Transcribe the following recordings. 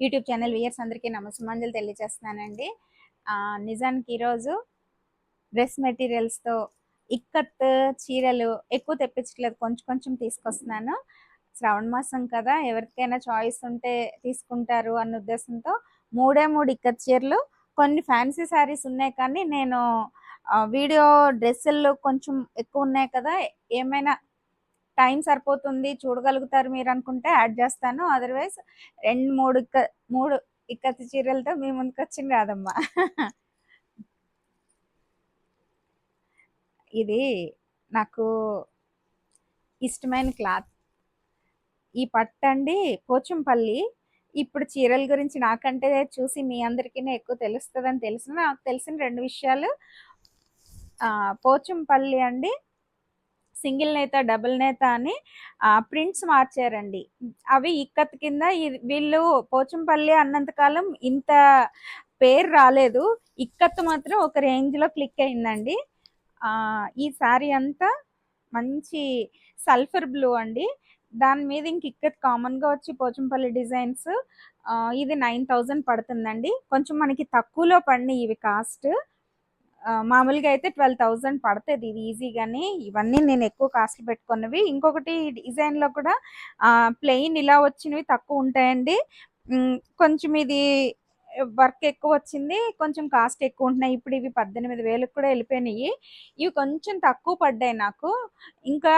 YouTube channel weirs అందరికీ నమస్కారాలు తెలియజేస్తున్నానండి. నిజానికి ఈరోజు డ్రెస్ మెటీరియల్స్తో ఇక్కత్ చీరలు ఎక్కువ తెప్పించట్లేదు. కొంచెం కొంచెం తీసుకొస్తున్నాను. శ్రావణ మాసం కదా ఎవరికైనా చాయిస్ ఉంటే తీసుకుంటారు అన్న ఉద్దేశంతో మూడే మూడు ఇక్కత్ చీరలు. కొన్ని ఫ్యాన్సీ శారీస్ ఉన్నాయి కానీ నేను వీడియో డ్రెస్సుల్లో కొంచెం ఎక్కువ ఉన్నాయి కదా ఏమైనా టైం సరిపోతుంది చూడగలుగుతారు మీరు అనుకుంటే యాడ్ చేస్తాను. అదర్వైజ్ రెండు మూడు ఇక్క మూడు ఇక్కత్తి చీరలతో మీ ముందుకు వచ్చింది కాదమ్మా. ఇది నాకు ఇష్టమైన క్లాత్. ఈ పట్టు అండి పోచంపల్లి. ఇప్పుడు చీరల గురించి నాకంటే చూసి మీ అందరికీ ఎక్కువ తెలుస్తుందని తెలిసిన నాకు తెలిసిన రెండు విషయాలు పోచంపల్లి అండి. సింగిల్ నేత డబుల్ నేత అని ప్రింట్స్ మార్చారండి. అవి ఇక్కత్ కింద వీళ్ళు పోచంపల్లి అన్నంతకాలం ఇంత పేరు రాలేదు. ఇక్కత్ మాత్రం ఒక రేంజ్లో క్లిక్ అయిందండి. ఈ శారీ అంతా మంచి సల్ఫర్ బ్లూ అండి. దాని మీద ఇంక ఇక్కత్ కామన్గా వచ్చి పోచంపల్లి డిజైన్స్ ఇది నైన్ థౌజండ్ పడుతుందండి. కొంచెం మనకి తక్కువలో పడినాయి ఇవి కాస్ట్. మామూలుగా అయితే ట్వెల్వ్ థౌజండ్ పడుతుంది. ఇది ఈజీగానే ఇవన్నీ నేను ఎక్కువ కాస్ట్ పెట్టుకున్నవి. ఇంకొకటి డిజైన్లో కూడా ప్లెయిన్ ఇలా వచ్చినవి తక్కువ ఉంటాయండి. కొంచెం ఇది వర్క్ ఎక్కువ వచ్చింది. కొంచెం కాస్ట్ ఎక్కువ ఉంటున్నాయి. ఇప్పుడు ఇవి పద్దెనిమిది వేలకు కూడా వెళ్ళిపోయినాయి. ఇవి కొంచెం తక్కువ పడ్డాయి నాకు. ఇంకా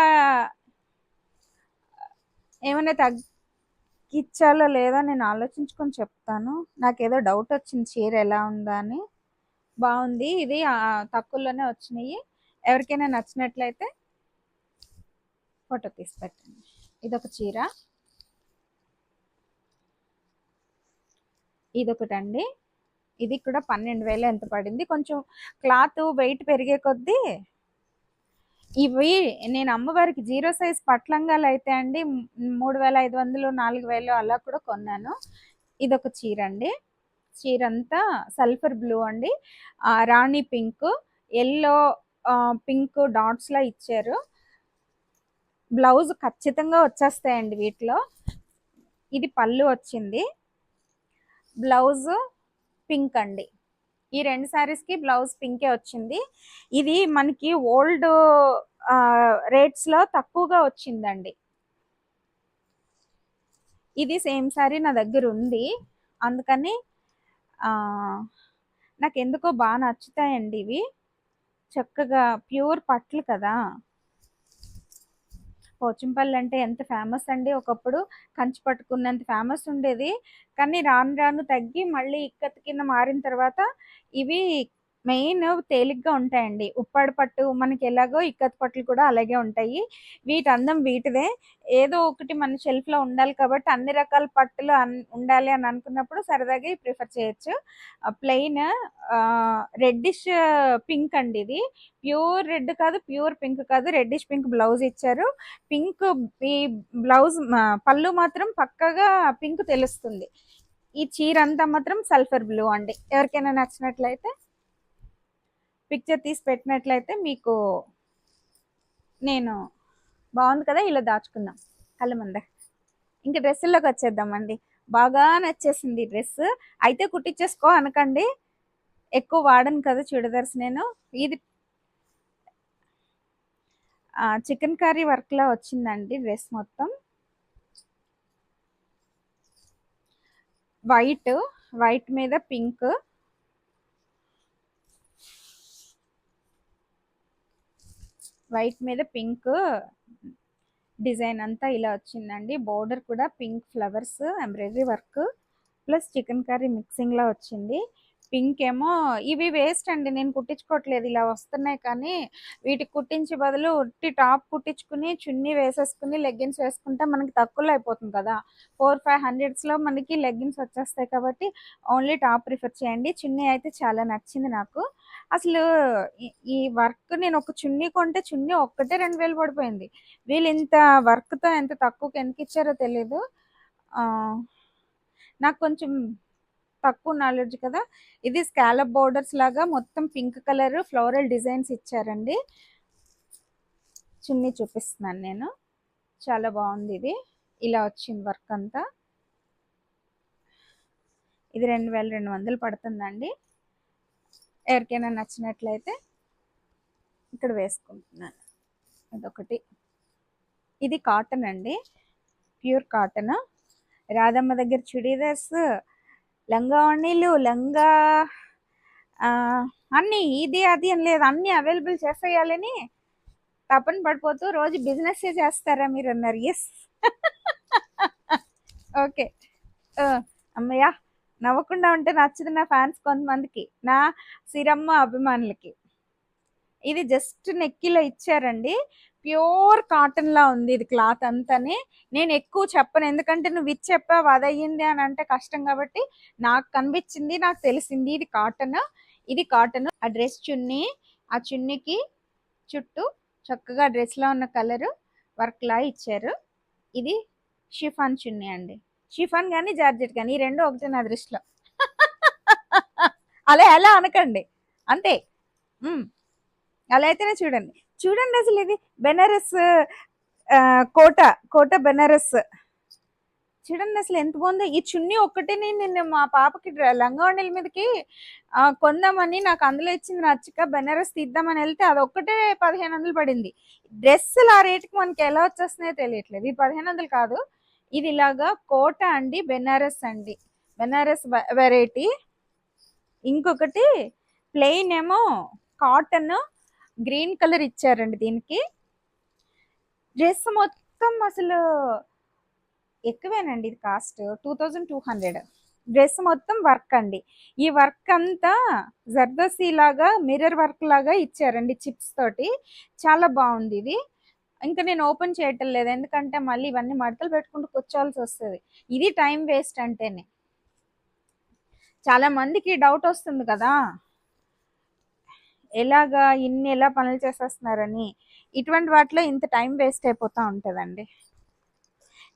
ఏమైనా తగ్గించాలో లేదా నేను ఆలోచించుకొని చెప్తాను. నాకేదో డౌట్ వచ్చింది చీర ఎలా ఉందా అని. బాగుంది. ఇది తక్కువలోనే వచ్చినాయి. ఎవరికైనా నచ్చినట్లయితే ఫోటో తీసి పెట్టండి. ఇదొక చీర. ఇదొకటండి. ఇది కూడా పన్నెండు వేలు ఎంత పడింది? కొంచెం క్లాత్ వెయిట్ పెరిగే కొద్దీ ఇవి నేను అమ్మవారికి జీరో సైజ్ పట్లంగాలు అయితే అండి మూడు వేల ఐదు వందలు నాలుగు వేలు అలా కూడా కొన్నాను. ఇదొక చీర అండి చీర అంతా సల్ఫర్ బ్లూ అండి. రాణి పింక్ ఎల్లో పింక్ డాట్స్లా ఇచ్చారు. బ్లౌజ్ ఖచ్చితంగా వచ్చేస్తాయండి వీటిలో. ఇది పళ్ళు వచ్చింది. బ్లౌజ్ పింక్ అండి. ఈ రెండు శారీస్కి బ్లౌజ్ పింకే వచ్చింది. ఇది మనకి ఓల్డ్ రేట్స్లో తక్కువగా వచ్చిందండి. ఇది సేమ్ శారీ నా దగ్గర ఉంది. అందుకని నాకు ఎందుకో బాగా నచ్చుతాయండి ఇవి. చక్కగా ప్యూర్ పట్లు కదా. పోచంపల్లి అంటే ఎంత ఫేమస్ అండి. ఒకప్పుడు కంచి పట్టుకున్నంత ఫేమస్ ఉండేది. కానీ రాను రాను తగ్గి మళ్ళీ ఇక్కత్ కింద మారిన తర్వాత ఇవి మెయిన్ తేలిగ్గా ఉంటాయండి. ఉప్పాడు పట్టు మనకి ఎలాగో ఇక్కత్ పట్లు కూడా అలాగే ఉంటాయి. వీటి అందం వీటిదే. ఏదో ఒకటి మన షెల్ఫ్లో ఉండాలి కాబట్టి అన్ని రకాల పట్టులు అన్- ఉండాలి అని అనుకున్నప్పుడు సరదాగా ప్రిఫర్ చేయొచ్చు. ప్లెయిన్ రెడ్డిష్ పింక్ అండి ఇది. ప్యూర్ రెడ్ కాదు ప్యూర్ పింక్ కాదు. రెడ్డిష్ పింక్ బ్లౌజ్ ఇచ్చారు. పింక్ ఈ బ్లౌజ్ పళ్ళు మాత్రం పక్కగా పింక్ తెలుస్తుంది. ఈ చీర అంతా మాత్రం సల్ఫర్ బ్లూ అండి. ఎవరికైనా నచ్చినట్లయితే పిక్చర్ తీసి పెట్టినట్లయితే మీకు నేను బాగుంది కదా? ఇలా దాచుకుందాం. కళ్ళ ముందే. ఇంకా డ్రెస్సుల్లోకి వచ్చేద్దామండి. బాగా నచ్చేసింది డ్రెస్ అయితే కుట్టించేసుకో అనకండి. ఎక్కువ వాడను కదా చూడదర్స్ నేను. ఇది చికెన్ కర్రీ వర్క్లో వచ్చిందండి డ్రెస్ మొత్తం. వైట్ వైట్ మీద పింక్ వైట్ మీద పింక్ డిజైన్ అంతా ఇలా వచ్చిందండి. బోర్డర్ కూడా pink flowers embroidery work plus chikankari మిక్సింగ్లో వచ్చింది. పింక్ ఏమో ఇవి వేస్ట్ అండి నేను కుట్టించుకోవట్లేదు ఇలా వస్తున్నాయి కానీ వీటికి కుట్టించే బదులు ఉట్టి టాప్ కుట్టించుకుని చున్నీ వేసేసుకుని లెగ్గిన్స్ వేసుకుంటే మనకి తక్కువలో అయిపోతుంది కదా. ఫోర్ ఫైవ్ హండ్రెడ్స్లో మనకి లెగ్గిన్స్ వచ్చేస్తాయి కాబట్టి ఓన్లీ టాప్ ప్రిఫర్ చేయండి. చున్నీ అయితే చాలా నచ్చింది నాకు. అసలు ఈ- వర్క్ నేను ఒక చున్నీ కొంటే చున్నీ ఒక్కటే రెండు వేలు పడిపోయింది. వీళ్ళు ఇంత వర్క్తో ఎంత తక్కువకి ఎందుకు ఇచ్చారో తెలియదు నాకు కొంచెం తక్కువ నాలెడ్జ్ కదా. ఇది స్కాలప్ బోర్డర్స్ లాగా మొత్తం పింక్ కలర్ ఫ్లోరల్ డిజైన్స్ ఇచ్చారండి. చున్నీ చూపిస్తున్నాను నేను. చాలా బాగుంది ఇది. ఇలా వచ్చింది వర్క్ అంతా. ఇది రెండు వేల రెండు వందలు పడుతుందండి. ఎవరికైనా నచ్చినట్లయితే ఇక్కడ వేసుకుంటున్నాను. అదొకటి. ఇది కాటన్ అండి. Pure cotton. రాధమ్మ దగ్గర చుడీదర్స్ లంగా ఓణీలు లంగా అన్నీ ఇది అది అని లేదు. అన్నీ అవైలబుల్ చేసేయాలని తపన పడిపోతూ రోజు బిజినెస్ చేస్తారా మీరు అన్నారు. ఎస్ ఓకే అమ్మయ్యా. నవ్వకుండా ఉంటే నచ్చదు నా ఫ్యాన్స్ కొంతమందికి నా సిరమ్మ అభిమానులకి. ఇది జస్ట్ నెక్కిలో ఇచ్చారండి. ప్యూర్ కాటన్ లా ఉంది ఇది క్లాత్ అంతానే. నేను ఎక్కువ చెప్పను ఎందుకంటే నువ్వు ఇది చెప్పావు అదయ్యింది అని అంటే కష్టం కాబట్టి నాకు కనిపించింది నాకు తెలిసింది ఇది కాటన్ ఇది కాటన్. ఆ డ్రెస్ చున్నీ ఆ చున్నీకి చుట్టూ చక్కగా డ్రెస్లో ఉన్న కలర్ వర్క్లా ఇచ్చారు. ఇది షిఫాన్ చున్నీ అండి. షిఫాన్ కానీ జార్జెట్ కానీ ఈ రెండు ఒకటే నా దృష్టిలో. అలా ఎలా అనకండి. అంతే. అలా అయితేనే చూడండి. చూడండి అసలు ఇది బెనారస్ కోట కోట బెనారస్. చూడండి అసలు ఎంత బాగుందో. ఈ చున్నీ ఒక్కటే నేను నిన్న మా పాపకి డ్ర- మీదకి కొందామని నాకు అందులో ఇచ్చింది నచ్చక బెనారస్ తీద్దామని వెళ్తే అది ఒక్కటే పదిహేను వందలు పడింది. డ్రెస్సులు ఆ రేటుకి మనకి ఎలా వచ్చేస్తున్నాయో తెలియట్లేదు. ఇది పదిహేను వందలు కాదు. ఇది ఇలాగా కోట అండి బెనారస్ అండి. బెనారస్ వెరైటీ. ఇంకొకటి ప్లెయిన్ ఏమో కాటన్ గ్రీన్ కలర్ ఇచ్చారండి దీనికి. డ్రెస్ మొత్తం అసలు ఎక్కువేనండి ఇది cost two thousand two hundred. Dress మొత్తం వర్క్ అండి. ఈ వర్క్ అంతా జర్దోసి లాగా మిర్రర్ వర్క్ లాగా ఇచ్చారండి చిప్స్ తోటి. చాలా బాగుంది ఇది. ఇంకా నేను ఓపెన్ చేయటం లేదు. ఎందుకంటే మళ్ళీ ఇవన్నీ మడతలు పెట్టుకుంటూ కూర్చోవాల్సి వస్తుంది. ఇది టైం వేస్ట్ అంటేనే. చాలా మందికి డౌట్ వస్తుంది కదా. ఎలాగా ఇన్ని ఎలా పనులు చేసేస్తున్నారని. ఇటువంటి వాటిలో ఇంత టైం వేస్ట్ అయిపోతూ ఉంటుందండి.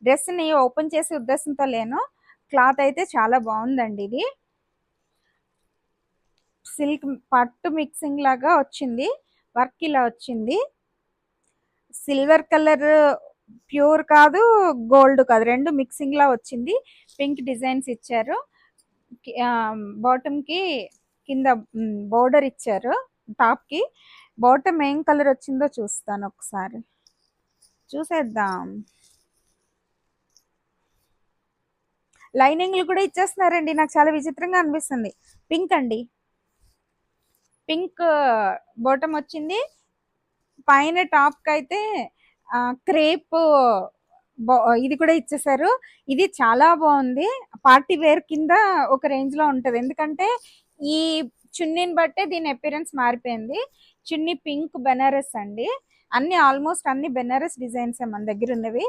డ్రెస్ని ఓపెన్ చేసే ఉద్దేశంతో లేను. క్లాత్ అయితే చాలా బాగుందండి ఇది. సిల్క్ పట్టు మిక్సింగ్ లాగా వచ్చింది. వర్క్ ఇలా వచ్చింది. సిల్వర్ కలర్ ప్యూర్ కాదు గోల్డ్ కాదు. రెండు మిక్సింగ్ లా వచ్చింది. పింక్ డిజైన్స్ ఇచ్చారు. బాటమ్కి కింద బోర్డర్ ఇచ్చారు. టాప్కి. బాటమ్ ఏం కలర్ వచ్చిందో చూస్తాను ఒకసారి. చూసేద్దాం. లైనింగ్లు కూడా ఇచ్చేస్తున్నారండి. నాకు చాలా విచిత్రంగా అనిపిస్తుంది. పింక్ అండి. పింక్ బాటమ్ వచ్చింది. పైన టాప్కి అయితే క్రేప్ ఇది కూడా ఇచ్చేసారు. ఇది చాలా బాగుంది. పార్టీ వేర్ కింద ఒక రేంజ్లో ఉంటది. ఎందుకంటే ఈ చున్నీని బట్టే దీని అపిరెన్స్ మారిపోయింది. చున్నీ పింక్ బెనారస్ అండి. అన్ని ఆల్మోస్ట్ అన్ని బెనారస్ డిజైన్స్ మన దగ్గర ఉన్నవి.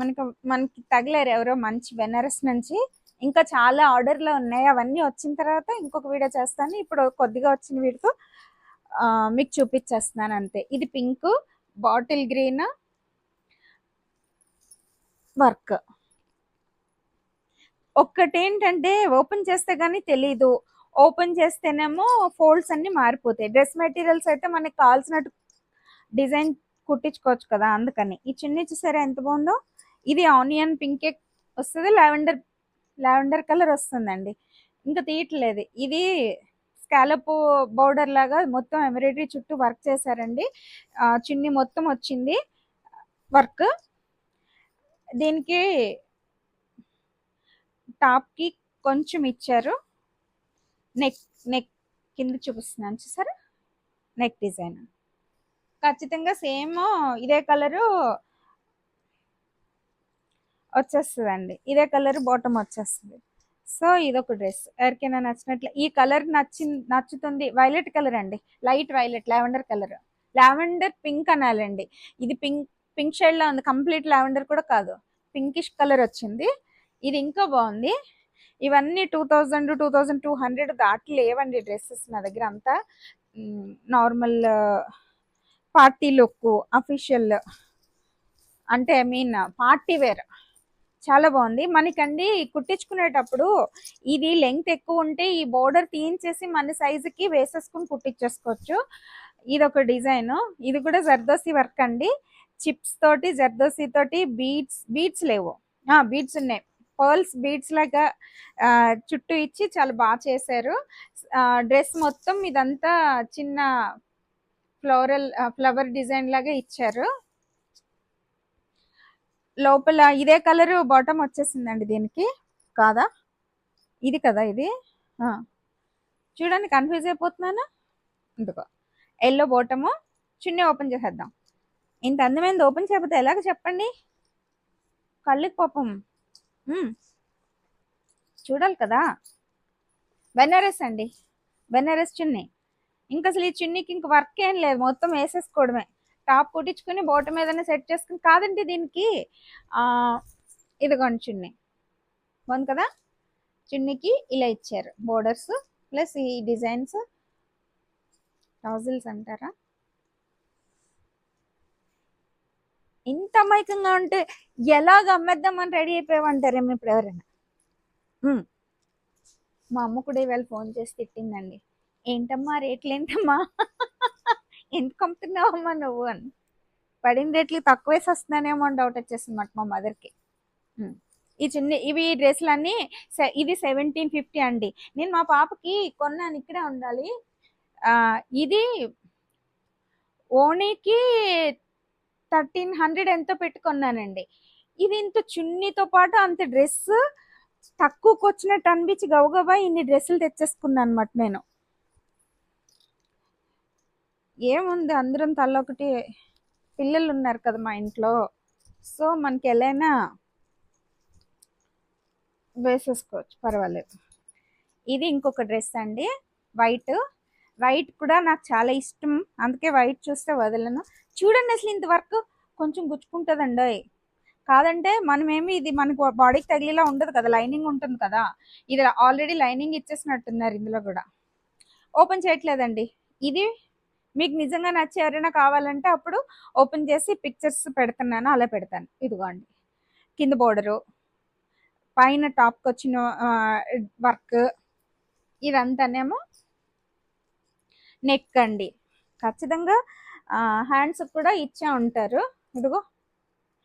మనకు మనకి తగలేరు ఎవరో మంచి బెనారస్ నుంచి. ఇంకా చాలా ఆర్డర్లో ఉన్నాయి. అవన్నీ వచ్చిన తర్వాత ఇంకొక వీడియో చేస్తాను. ఇప్పుడు కొద్దిగా వచ్చిన వీడితో మీకు చూపించేస్తున్నాను అంతే. ఇది పింక్ బాటిల్ గ్రీన్ వర్క్. ఒక్కటేంటంటే ఓపెన్ చేస్తే కానీ తెలీదు. ఓపెన్ చేస్తేనేమో ఫోల్డ్స్ అన్ని మారిపోతాయి. డ్రెస్ మెటీరియల్స్ అయితే మనకి కావాల్సినట్టు డిజైన్ కుట్టించుకోవచ్చు కదా అందుకని. ఈ చిన్న చూసారా ఎంత బాగుందో. ఇది ఆనియన్ పింకే వస్తుంది లావెండర్ లావెండర్ కలర్ వస్తుందండి. ఇంకా తీయట్లేదు. ఇది స్కాలప్ బౌడర్ లాగా మొత్తం ఎంబ్రాయిడరీ చుట్టూ వర్క్ చేశారండి. చిన్ని చున్నీ మొత్తం వచ్చింది. వర్క్. దీనికి టాప్కి కొంచెం ఇచ్చారు. నెక్ నెక్ కింద చూపిస్తున్నాను చూసారా? Neck design. ఖచ్చితంగా సేమ్ ఇదే కలరు వచ్చేస్తుందండి. ఇదే కలర్ బాటమ్ వచ్చేస్తుంది. సో ఇదొక డ్రెస్. ఎవరికైనా నచ్చినట్లు. ఈ కలర్ నచ్చి నచ్చుతుంది. వైలెట్ కలర్ అండి. Light violet lavender colour. Lavender pink అనాలండి. ఇది పింక్ పింక్ షేడ్లో ఉంది. కంప్లీట్ లావెండర్ కూడా కాదు. పింకిష్ కలర్ వచ్చింది. ఇది ఇంకా బాగుంది. ఇవన్నీ two thousand two thousand two hundred దాటి లేవండి డ్రెస్సెస్ నా దగ్గర అంతా. Normal party look official. అంటే ఐ మీన్ పార్టీ వేర్. చాలా బాగుంది. మనకండి కుట్టించుకునేటప్పుడు ఇది లెంగ్త్ ఎక్కువ ఉంటే ఈ బోర్డర్ తీయించేసి మన సైజుకి వేసేసుకుని కుట్టించేసుకోవచ్చు. ఇది ఒక డిజైన్. ఇది కూడా జర్దోసి వర్క్ అండి. చిప్స్ తోటి జర్దోసి తోటి బీడ్స్ బీడ్స్ లేవు. బీడ్స్ ఉన్నాయి. పర్ల్స్ బీడ్స్ లాగా చుట్టూ ఇచ్చి చాలా బాగా చేశారు. డ్రెస్ మొత్తం ఇదంతా చిన్న ఫ్లోరల్ ఫ్లవర్ డిజైన్ లాగా ఇచ్చారు. లోపల ఇదే కలర్ బాటమ్ వచ్చేసిందండి దీనికి. కాదా? ఇది కదా ఇది? చూడండి కన్ఫ్యూజ్ అయిపోతున్నాను? ఇందుకో ఎల్లో బాటము చున్నీ ఓపెన్ చేసేద్దాం. ఇంత అందమైనది ఓపెన్ చేయకపోతే ఎలాగ చెప్పండి? కళ్ళకి పాపం. చూడాలి కదా. బెనారస్ అండి. బెనారస్ చున్నీ. ఇంకా అసలు ఈ చున్నీకి ఇంక వర్క్ ఏం లేదు. మొత్తం వేసేసుకోవడమే. టాప్ కుట్టించుకుని బాటమ్ ఏదైనా సెట్ చేసుకుని కాదండి దీనికి ఇదిగోండి చున్నీ. బాగుంది కదా? చున్నీకి ఇలా ఇచ్చారు. బోర్డర్స్ ప్లస్ ఈ డిజైన్స్. టౌజిల్స్ అంటారా? ఇంత అమాయకంగా ఉంటే ఎలాగ అమ్మేద్దామని రెడీ అయిపోయామంటారేమో ఇప్పుడు ఎవరైనా? మా అమ్మ కూడా ఇవాళ ఫోన్ చేసి తిట్టిందండి. ఏంటమ్మా రేట్లు ఏంటమ్మా? ఎందుకు అమ్ముతున్నావమ్మా నువ్వు అని. పడిన రేట్లు తక్కువ వేసి వస్తున్నానేమో అని డౌట్ వచ్చేసింది మాట మా మదర్కి ఈ చిన్న ఇవి డ్రెస్సులు అన్నీ సె- ఇది సెవెంటీన్ ఫిఫ్టీ అండి. నేను మా పాపకి కొన్నాను ఇక్కడే ఉండాలి. ఇది ఓణీకి థర్టీన్ హండ్రెడ్ ఎంతో పెట్టుకున్నానండి. ఇది ఇంత చున్నీతో పాటు అంత డ్రెస్ తక్కువకి వచ్చినట్టు అనిపించి గబగబా ఇన్ని డ్రెస్సులు తెచ్చేసుకున్నాను అనమాట నేను. ఏముంది? అందరం తలొకటి పిల్లలు ఉన్నారు కదా మా ఇంట్లో. సో మనకి ఎలా వేసేసుకోవచ్చు. పర్వాలేదు. ఇది ఇంకొక డ్రెస్ అండి. వైట్. వైట్ కూడా నాకు చాలా ఇష్టం. అందుకే వైట్ చూస్తే వదలను. చూడండి అసలు ఇంతవరకు కొంచెం గుచ్చుకుంటుందండి కాదంటే మనమేమి ఇది మనకు బాడీకి తగిలేలా ఉండదు కదా. లైనింగ్ ఉంటుంది కదా. ఇది ఆల్రెడీ లైనింగ్ ఇచ్చేసినట్టున్నారు ఇందులో కూడా. ఓపెన్ చేయట్లేదండి. ఇది మీకు నిజంగా నచ్చే ఎవరైనా కావాలంటే అప్పుడు ఓపెన్ చేసి పిక్చర్స్ పెడుతున్నాను అలా పెడతాను. ఇదిగోండి. కింద బోర్డరు పైన టాప్కి వచ్చిన వర్క్ ఇదంతానేమో నెక్ అండి. ఖచ్చితంగా హ్యాండ్స్ కూడా ఇచ్చే ఉంటారు. ఇదిగో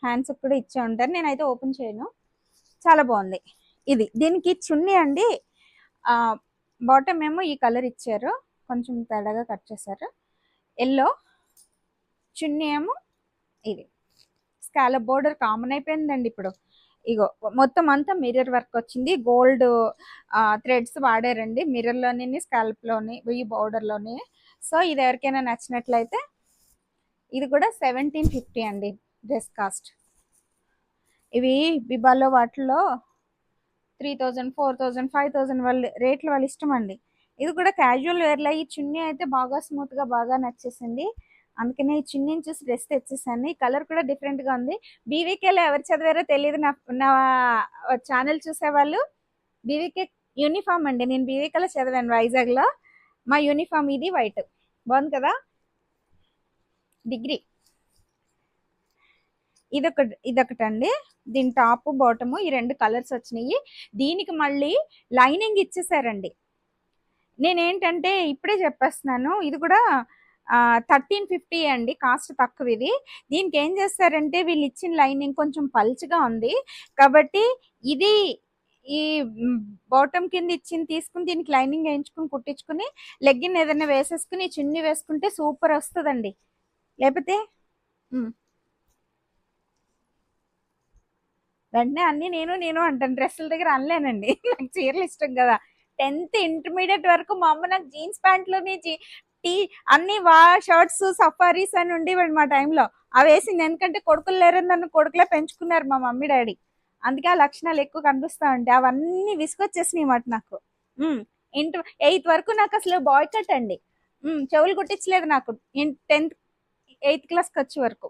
హ్యాండ్స్ కూడా ఇచ్చే ఉంటారు. నేనైతే ఓపెన్ చేయను. చాలా బాగుంది. ఇది దీనికి చున్నీ అండి. బాటమ్ ఏమో ఈ కలర్ ఇచ్చారు. కొంచెం తేడాగా కట్ చేశారు. ఎల్లో చున్నీ ఏమో ఇది. స్కాలప్ బోర్డర్ కామన్ అయిపోయిందండి ఇప్పుడు. ఇగో మొత్తం అంతా మిర్రర్ వర్క్ వచ్చింది. గోల్డ్ థ్రెడ్స్ వాడారండి. మిర్రర్లోని స్కాల్ప్లోని ఈ బోర్డర్లోని సో ఇది ఎవరికైనా నచ్చినట్లయితే ఇది కూడా సెవెంటీన్ ఫిఫ్టీ అండి డ్రెస్ కాస్ట్. ఇవి బిబాలో వాటిలో three thousand four thousand five thousand వాళ్ళ రేట్లు వాళ్ళ ఇష్టం అండి. ఇది కూడా క్యాజువల్ వేర్లో ఈ చున్నీ అయితే బాగా స్మూత్గా బాగా నచ్చేసింది. అందుకనే ఈ చున్నీని చూసి డ్రెస్ తెచ్చేసాను. ఈ కలర్ కూడా డిఫరెంట్గా ఉంది. బీవీకేలో ఎవరు చదివారో తెలియదు నా నా ఛానల్ చూసేవాళ్ళు. బీవీకే యూనిఫామ్ అండి. నేను బీవీకేలో చదివాను వైజాగ్లో. మా యూనిఫామ్ ఇది వైట్ బాగుంది కదా? డిగ్రీ. ఇదొక ఇదొకటండి. దీని టాప్ బాటము ఈ రెండు కలర్స్ వచ్చినాయి. దీనికి మళ్ళీ లైనింగ్ ఇచ్చేసారండి. నేనేంటంటే ఇప్పుడే చెప్పేస్తున్నాను. ఇది కూడా థర్టీన్ ఫిఫ్టీ అండి కాస్ట్ తక్కువ ఇది దీనికి ఏం చేస్తారంటే వీళ్ళు ఇచ్చిన లైనింగ్ కొంచెం పల్చగా ఉంది. కాబట్టి ఇది ఈ బాటమ్ కింద ఇచ్చింది తీసుకుని దీనికి లైనింగ్ వేయించుకుని కుట్టించుకుని లెగ్గిన్ ఏదైనా వేసేసుకుని చున్నీ వేసుకుంటే సూపర్ వస్తుందండి. లేకపోతే వెంటనే అన్ని నేను నేను అంటాను. డ్రెస్సుల దగ్గర అనలేనండి. నాకు చీరలు ఇష్టం కదా. టెన్త్ ఇంటర్మీడియట్ వరకు మా అమ్మ నాకు జీన్స్ ప్యాంట్లోని జీ టీ అన్ని వా షర్ట్స్ సఫారీస్ అని ఉండేవాడు మా టైంలో. అవి వేసింది. ఎందుకంటే కొడుకులు లేరని నన్ను కొడుకులే పెంచుకున్నారు మా మమ్మీ డాడీ. అందుకే ఆ లక్షణాలు ఎక్కువ కనిపిస్తా ఉంటాయి. అవన్నీ విసుకొచ్చేసినాయి మాట నాకు. ఇంటర్ ఎయిత్ వరకు నాకు అసలు బాయ్ కట్ అండి చెవులు కుట్టించలేదు నాకు. టెన్త్ ఎయిత్ క్లాస్కి వచ్చే వరకు.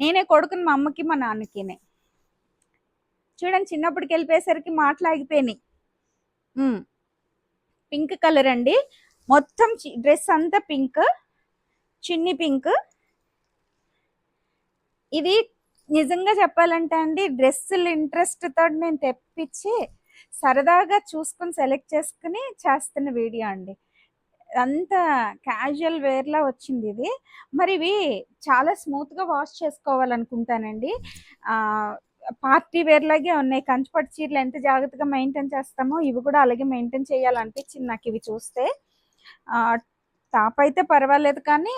నేనే కొడుకుని మా అమ్మకి మా నాన్నకినే. చూడండి చిన్నప్పటికి వెళ్ళిపోయేసరికి మాట్లాగిపోయినాయి పింక్ కలర్ అండి. మొత్తం డ్రెస్ అంతా పింక్. చిన్ని పింక్. ఇది నిజంగా చెప్పాలంటే అండి డ్రెస్సులు ఇంట్రెస్ట్ నేను తెప్పించి సరదాగా చూసుకుని సెలెక్ట్ చేసుకుని చేస్తున్న వీడియో అండి. అంత క్యాజువల్ వేర్లా వచ్చింది ఇది. మరి ఇవి చాలా స్మూత్గా వాష్ చేసుకోవాలనుకుంటానండి. పార్టీ వేర్ లాగే ఉన్నాయి. కంచిపట్టు చీరలు ఎంత జాగ్రత్తగా మెయింటైన్ చేస్తామో ఇవి కూడా అలాగే మెయింటైన్ చేయాలనిపించింది నాకు ఇవి చూస్తే. టాప్ అయితే పర్వాలేదు కానీ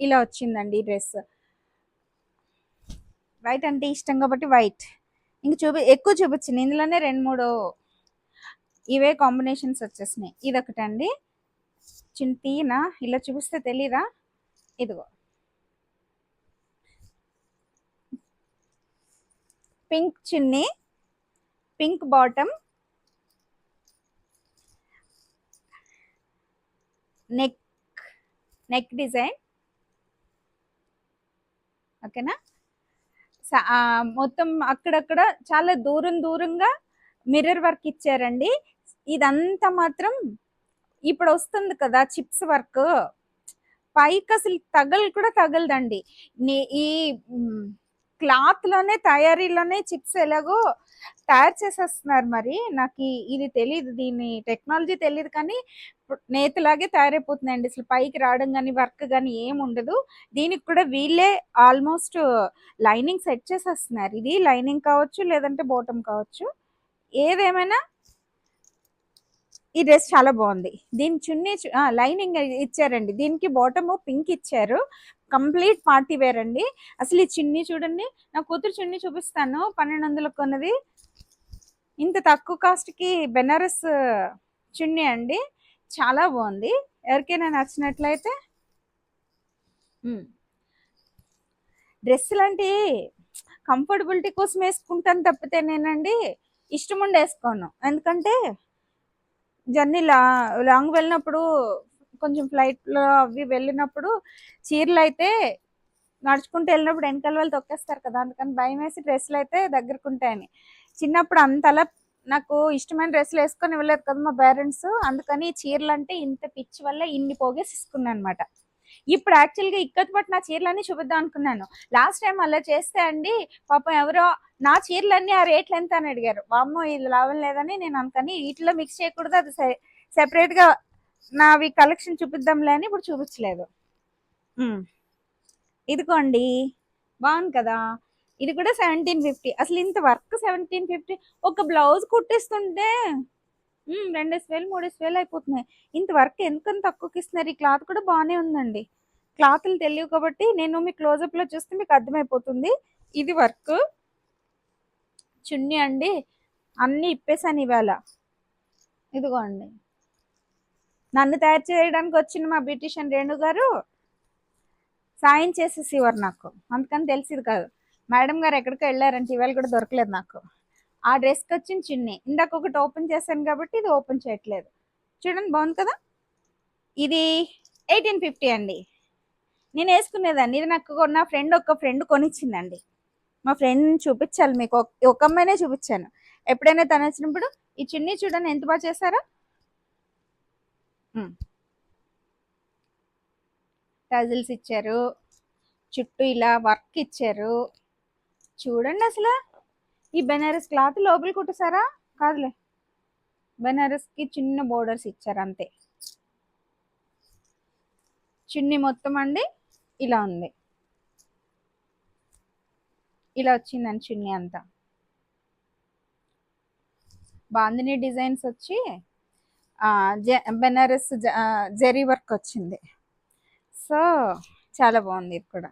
ఇలా వచ్చిందండి ఈ డ్రెస్. వైట్ అంటే ఇష్టం కాబట్టి వైట్ ఇంక చూపి ఎక్కువ చూపించింది ఇందులోనే రెండు మూడు ఇవే కాంబినేషన్స్ వచ్చేసినాయి. ఇదొకటండి. చిన్న తీయనా ఇలా చూపిస్తే తెలీదా? ఇదిగో. Pink chunni pink bottom neck neck design. ఓకేనా? మొత్తం అక్కడక్కడ చాలా దూరం దూరంగా మిర్రర్ వర్క్ ఇచ్చారండి. ఇదంతా మాత్రం ఇప్పుడు వస్తుంది కదా చిప్స్ వర్క్. పైకి అసలు తగలు కూడా తగలదండి. ఈ క్లాత్లోనే తయారీలోనే చిప్స్ ఎలాగో తయారు చేసేస్తున్నారు మరి. నాకు ఇది తెలియదు దీని టెక్నాలజీ తెలియదు కానీ నేతలాగే తయారైపోతున్నాయండి అసలు పైకి రావడం కానీ వర్క్ కానీ ఏం ఉండదు. దీనికి కూడా వీళ్ళే ఆల్మోస్ట్ లైనింగ్ సెట్ చేసేస్తున్నారు. ఇది లైనింగ్ కావచ్చు లేదంటే బాటమ్ కావచ్చు. ఏదేమైనా ఈ డ్రెస్ చాలా బాగుంది. దీని చున్నీ లైనింగ్ ఇచ్చారండి. దీనికి బాటమ్ పింక్ ఇచ్చారు. కంప్లీట్ పార్టీ వేర్ అండి. అసలు ఈ చిన్ని చూడండి నా కూతురు చిన్ని చూపిస్తాను. పన్నెండు వందలకు కొన్నది. ఇంత తక్కువ కాస్ట్కి బెనారస్ చున్నీ అండి. చాలా బాగుంది. ఎవరికైనా నచ్చినట్లయితే డ్రెస్ లాంటి కంఫర్టబిలిటీ కోసం వేసుకుంటాను తప్పితే నేనండి ఇష్టం ఉండి వేసుకోను ఎందుకంటే జర్నీ లా లాంగ్ వెళ్ళినప్పుడు కొంచెం ఫ్లైట్లో అవి వెళ్ళినప్పుడు చీరలు అయితే నడుచుకుంటూ వెళ్ళినప్పుడు వెనకాల వాళ్ళు తొక్కేస్తారు కదా అందుకని భయం వేసి డ్రెస్సులు అయితే దగ్గరకు ఉంటాయని. చిన్నప్పుడు అంతలా నాకు ఇష్టమైన డ్రెస్సులు వేసుకొని ఇవ్వలేదు కదా మా పేరెంట్స్ అందుకని చీరలు అంటే ఇంత పిచ్చి వల్ల ఇన్ని పోగేసి ఇసుకున్నాను అనమాట ఇప్పుడు యాక్చువల్గా ఇక్కత్ పట్టు నా చీరలన్నీ చూపిద్దాం అనుకున్నాను. లాస్ట్ టైం అలా చేస్తే అండి పాపం ఎవరో నా చీరలన్నీ ఆ రేట్లు ఎంత అని అడిగారు. వామ్మో ఇది లాభం లేదని నేను అందుకని వీటిలో మిక్స్ చేయకూడదు అది సెపరేట్గా నావి కలెక్షన్ చూపిద్దాంలే అని ఇప్పుడు చూపించలేదు. ఇదిగోండి. బాగుంది కదా? ఇది కూడా సెవెంటీన్ ఫిఫ్టీ అసలు ఇంత వర్క్ సెవెంటీన్ ఫిఫ్టీ ఒక బ్లౌజ్ కుట్టిస్తుంటే రెండేసి వేలు మూడేసి వేలు అయిపోతున్నాయి. ఇంత వర్క్ ఎందుకని తక్కువకి ఇస్తున్నారు? ఈ క్లాత్ కూడా బాగానే ఉందండి. క్లాత్లు తెలియవు కాబట్టి నేను మీ క్లోజప్లో చూస్తే మీకు అర్థమైపోతుంది. ఇది వర్క్ చున్నీ అండి. అన్ని ఇప్పేసాను ఇవాళ. ఇదిగోండి. నన్ను తయారు చేయడానికి వచ్చిన మా బ్యూటిషియన్ రేణు గారు సాయం చేసేసేవారు నాకు. అందుకని తెలిసింది కాదు. మేడం గారు ఎక్కడికో వెళ్ళారంటే ఇవాళ కూడా దొరకలేదు నాకు. ఆ డ్రెస్కి వచ్చిన చిన్ని. ఇందాక ఒకటి ఓపెన్ చేశాను కాబట్టి ఇది ఓపెన్ చేయట్లేదు. చూడండి బాగుంది కదా? ఇది ఎయిటీన్ ఫిఫ్టీ అండి. నేను వేసుకునేదాన్ని. ఇది నాకు నా ఫ్రెండ్ ఒక ఫ్రెండ్ కొనిచ్చిందండి. మా ఫ్రెండ్ చూపించాలి మీకు. ఒక- ఒక అమ్మాయినే చూపించాను. ఎప్పుడైనా తను వచ్చినప్పుడు ఈ చున్నీ చూడండి ఎంత బాగా చేశారో టజిల్స్ ఇచ్చారు. చుట్టూ ఇలా వర్క్ ఇచ్చారు. చూడండి అసలు. ఈ బెనారస్ క్లాత్ లోపల కుట్టేసారా కాదులే. బెనారస్కి చిన్న బోర్డర్స్ ఇచ్చారు అంతే. చున్నీ మొత్తం అండి ఇలా ఉంది. ఇలా వచ్చిందండి చున్నీ అంతా. బాందిని డిజైన్స్ వచ్చి బెనారస్ జరీ వర్క్ వచ్చింది. సో చాలా బాగుంది ఇది కూడా.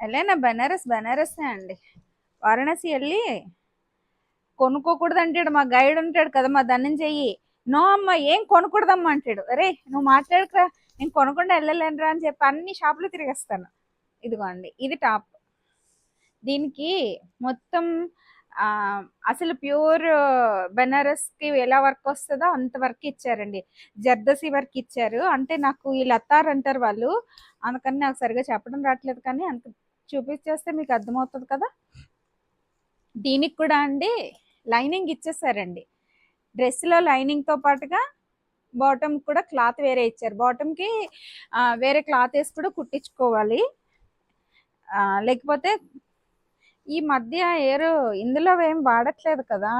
వెళ్ళానా బెనారస్ బెనారసే అండి. వారణాసి వెళ్ళి కొనుక్కోకూడదు అంటాడు మా గైడ్ ఉంటాడు కదా మా ధనంజయ్యి నో అమ్మ ఏం కొనకూడదమ్మా అంటాడు. అరే నువ్వు మాట్లాడకరా నేను కొనకుండా వెళ్ళలేనురా అని చెప్పి అన్ని షాపులు తిరిగేస్తాను. ఇదిగోండి ఇది టాప్. దీనికి మొత్తం అసలు ప్యూర్ బెనారస్కి ఎలా వర్క్ వస్తుందో అంత వర్క్ ఇచ్చారండి. జర్దసి వర్క్ ఇచ్చారు. అంటే నాకు ఈ లతార్ అంటారు వాళ్ళు. అందుకని నాకు సరిగా చెప్పడం రావట్లేదు కానీ అంత చూపించేస్తే మీకు అర్థమవుతుంది కదా? దీనికి కూడా అండి లైనింగ్ ఇచ్చేసారండి. డ్రెస్లో లైనింగ్తో పాటుగా బాటమ్ కూడా క్లాత్ వేరే ఇచ్చారు. బాటమ్కి వేరే క్లాత్ వేసి కూడా కుట్టించుకోవాలి. లేకపోతే ఈ మధ్య ఏరు ఇందులో ఏం వాడట్లేదు కదా.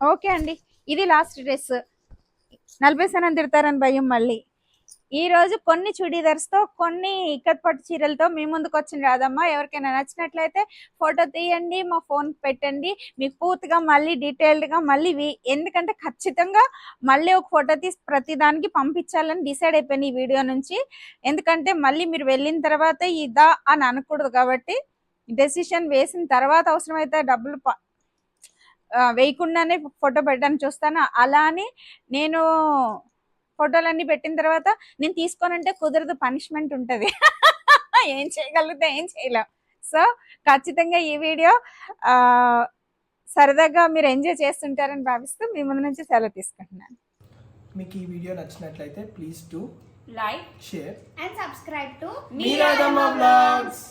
ఓకే అండి. ఇది లాస్ట్ డ్రెస్ నలభై సనం తిడతారని భయం మళ్ళీ. ఈ రోజు కొన్ని చుడీదర్స్తో కొన్ని ఇక్కత్ పట్టు చీరలతో మీ ముందుకు వచ్చిన రాదమ్మా ఎవరికైనా నచ్చినట్లయితే ఫోటో తీయండి మా ఫోన్ పెట్టండి. మీకు పూర్తిగా మళ్ళీ డీటెయిల్డ్గా మళ్ళీ ఎందుకంటే ఖచ్చితంగా మళ్ళీ ఒక ఫోటో తీసి ప్రతి దానికి పంపించాలని డిసైడ్ అయిపోయింది ఈ వీడియో నుంచి. ఎందుకంటే మళ్ళీ మీరు వెళ్ళిన తర్వాత ఇదా అని అనకూడదు కాబట్టి డెసిషన్ వేసిన తర్వాత అవసరమైతే డబ్బులు వేయకుండానే ఫోటో పెట్టడానికి చూస్తాను. అలా అని నేను ఫోటోలన్నీ పెట్టిన తర్వాత నేను తీసుకోనంటే కుదరదు పనిష్మెంట్ ఉంటుంది. ఏం చేయగలిగితే ఏం చేయలేం. సో ఖచ్చితంగా ఈ వీడియో ఆ, సరదాగా మీరు ఎంజాయ్ చేస్తుంటారని భావిస్తూ మీ ముందు నుంచి సెలవు తీసుకుంటున్నాను. మీకు ఈ వీడియో నచ్చినట్లయితే please to like share to మీరాదమ్మ బ్లాగ్స్